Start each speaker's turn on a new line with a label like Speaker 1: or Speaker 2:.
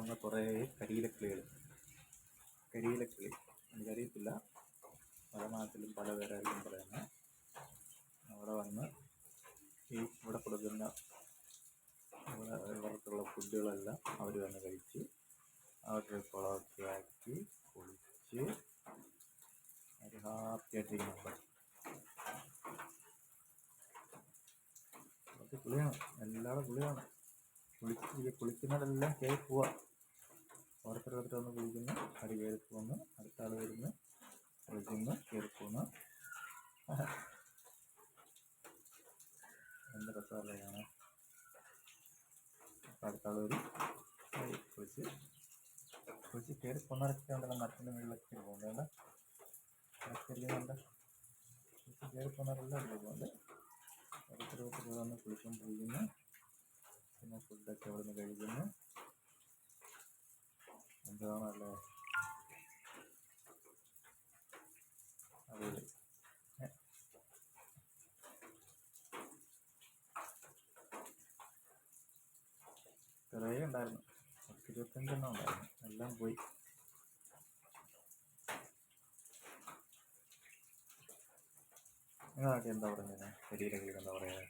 Speaker 1: വന്ന കുറേ കരിയിലക്കിളികൾ കരിയിലക്കിളി എനിക്കറിയത്തില്ല. പല നാട്ടിലും പല പേരായിരിക്കും പറയുന്നത്. അവിടെ വന്ന് ഈ ഇവിടെ കൊടുക്കുന്ന ഇവിടെ ഇവർക്കുള്ള ഫുഡുകളെല്ലാം അവർ വന്ന് കഴിച്ച് അവരുടെ കുളമൊക്കെ ആക്കി കുളിച്ച് അവർ ഹാപ്പി ആയിട്ടിരിക്കുന്നുണ്ട് കുളിയാണ്. എല്ലാവരും കുളിയാണ്. കുളിച്ച് കുളിക്കുന്നവരെല്ലാം പോവാ ഓരോരുത്തരോരുത്തർ വന്ന് കുളിക്കുന്നു അടി കയറി പോകുന്നു അടുത്ത ആൾ വരുന്നു. കുളിക്കുന്നു കയറി എന്ത് രസമല്ലാണ് അടുത്ത ആൾ വരും. കുളിച്ച്. കുളിച്ച് കയറി മരത്തിന്റെ മുകളിലൊക്കെ പോകുന്നുണ്ട് കയറിയുന്നുണ്ട് കുളിച്ച് കയറി പോകുന്നവരെല്ലാം പോകുന്നുണ്ട് വന്ന് കുളിച്ചുകൊണ്ടിരിക്കുന്നു പിന്നെ ഫുഡൊക്കെ അവിടെ നിന്ന് കഴിക്കുന്നു. എന്താണല്ലേ അടിപൊളി. കുറേ ഉണ്ടായിരുന്നു. പത്ത് ഇരുപത്തഞ്ചെണ്ണം ഉണ്ടായിരുന്നു. എല്ലാം പോയി. നിങ്ങളൊക്കെ എന്താ പറയുന്നത് ശരീരം എന്താ പറയുക